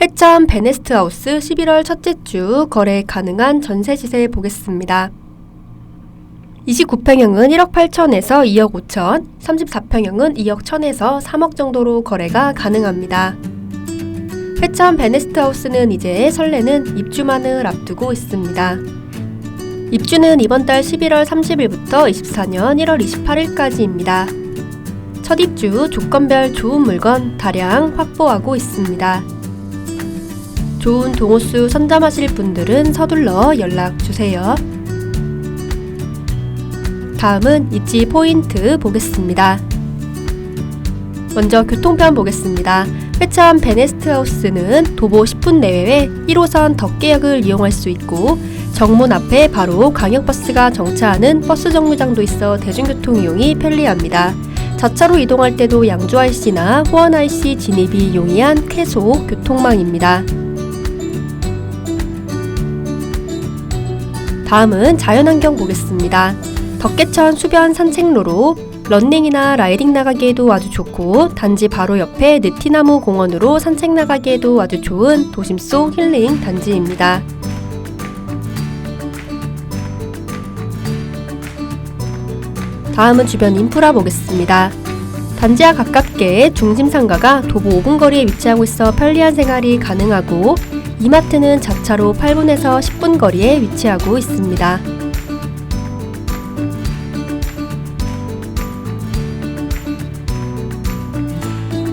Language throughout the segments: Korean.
회점 베네스트 하우스 11월 첫째 주 거래 가능한 전세 시세 보겠습니다. 29평형은 1억 8천에서 2억 5천, 34평형은 2억 1천에서 3억 정도로 거래가 가능합니다. 회점 베네스트 하우스는 이제 설레는 입주만을 앞두고 있습니다. 입주는 이번 달 11월 30일부터 24년 1월 28일까지입니다. 첫 입주 조건별 좋은 물건 다량 확보하고 있습니다. 좋은 동호수 선점하실 분들은 서둘러 연락 주세요. 다음은 입지 포인트 보겠습니다. 먼저 교통편 보겠습니다. 회참 베네스트 하우스는 도보 10분 내외에 1호선 덕계역을 이용할 수 있고 정문 앞에 바로 광역버스가 정차하는 버스 정류장도 있어 대중교통 이용이 편리합니다. 자차로 이동할 때도 양주 IC나 호원 IC 진입이 용이한 쾌속 교통망입니다. 다음은 자연환경 보겠습니다. 덕계천 수변 산책로로 런닝이나 라이딩 나가기에도 아주 좋고 단지 바로 옆에 느티나무 공원으로 산책 나가기에도 아주 좋은 도심 속 힐링 단지입니다. 다음은 주변 인프라 보겠습니다. 단지와 가깝게 중심 상가가 도보 5분 거리에 위치하고 있어 편리한 생활이 가능하고 이마트는 자차로 8분에서 10분 거리에 위치하고 있습니다.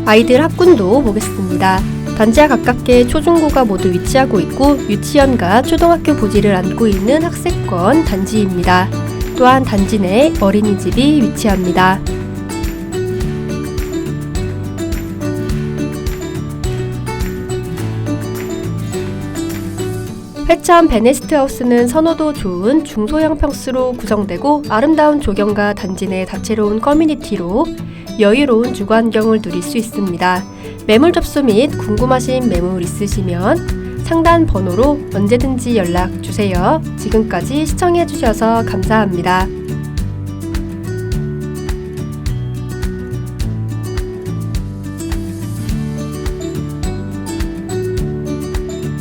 아이들 학군도 보겠습니다. 단지와 가깝게 초중고가 모두 위치하고 있고 유치원과 초등학교 부지를 안고 있는 학생권 단지입니다. 또한 단지 내 어린이집이 위치합니다. 회참 베네스트 하우스는 선호도 좋은 중소형 평수로 구성되고 아름다운 조경과 단지 내 다채로운 커뮤니티로 여유로운 주거 환경을 누릴 수 있습니다. 매물 접수 및 궁금하신 매물 있으시면 상단 번호로 언제든지 연락 주세요. 지금까지 시청해 주셔서 감사합니다.